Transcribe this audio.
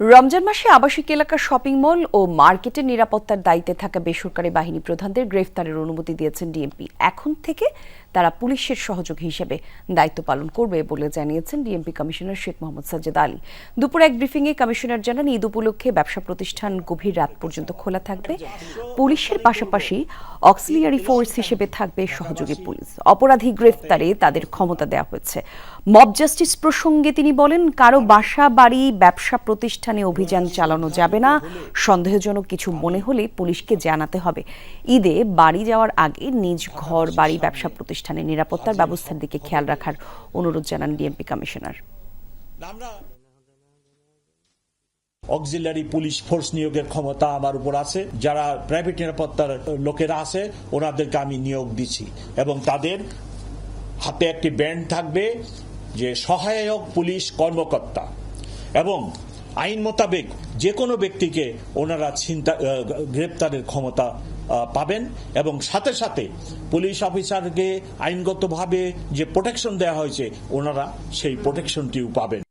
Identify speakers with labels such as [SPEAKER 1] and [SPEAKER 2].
[SPEAKER 1] রমজান মাসে আবাসিক এলাকার শপিং মল ও মার্কেটের নিরাপত্তার দায়িত্বে থাকা বেসরকারি বাহিনী প্রধানদের গ্রেফতারের অনুমতি দিয়েছেন ডিএমপি। এখন থেকে তারা পুলিশের সহযোগী হিসেবে দায়িত্ব পালন করবে বলে জানিয়েছেন ডিএমপি কমিশনার শেখ মোহাম্মদ সাজ্জাদ আলী। দুপুর এক ব্রিফিংয়ে কমিশনার জানান, ঈদ উপলক্ষে ব্যবসা প্রতিষ্ঠান গভীর রাত পর্যন্ত খোলা থাকবে। পুলিশের পাশাপাশি অক্সিলিয়ারি ফোর্স হিসেবে থাকবে সহযোগী পুলিশ। অপরাধী গ্রেফতারে তাদের ক্ষমতা দেওয়া হয়েছে। মব জাস্টিস প্রসঙ্গে তিনি বলেন, কারও বাসা, বাড়ি, ব্যবসা প্রতিষ্ঠানে অভিযান চালানো যাবে না। সন্দেহজনক কিছু মনে হলে পুলিশকে জানাতে হবে। ঈদে বাড়ি যাওয়ার আগে নিজ ঘর, বাড়ি, ব্যবসা প্রতিষ্ঠানের নিরাপত্তার ব্যবস্থার দিকে খেয়াল রাখার অনুরোধ জানান DMP commissioner.
[SPEAKER 2] Auxiliary police force নিয়োগের ক্ষমতা আমার উপর আছে। যারা প্রাইভেট নিরাপত্তার লোকেরা আছে, ওনাদেরকে আমি নিয়োগ দিচ্ছি। এবং তাদের হাতে একটি ব্যান্ড থাকবে যে সহায়ক পুলিশ কর্মকর্তা। এবং আইন মোতাবেক যে কোনো ব্যক্তিকে ওনারা চিন্তা গ্রেপ্তারের ক্ষমতা পাবেন এবং সাথে সাথে পুলিশ অফিসারকে আইনগতভাবে যে প্রোটেকশন দেওয়া হয়েছে, ওনারা সেই প্রোটেকশনটিও পাবেন।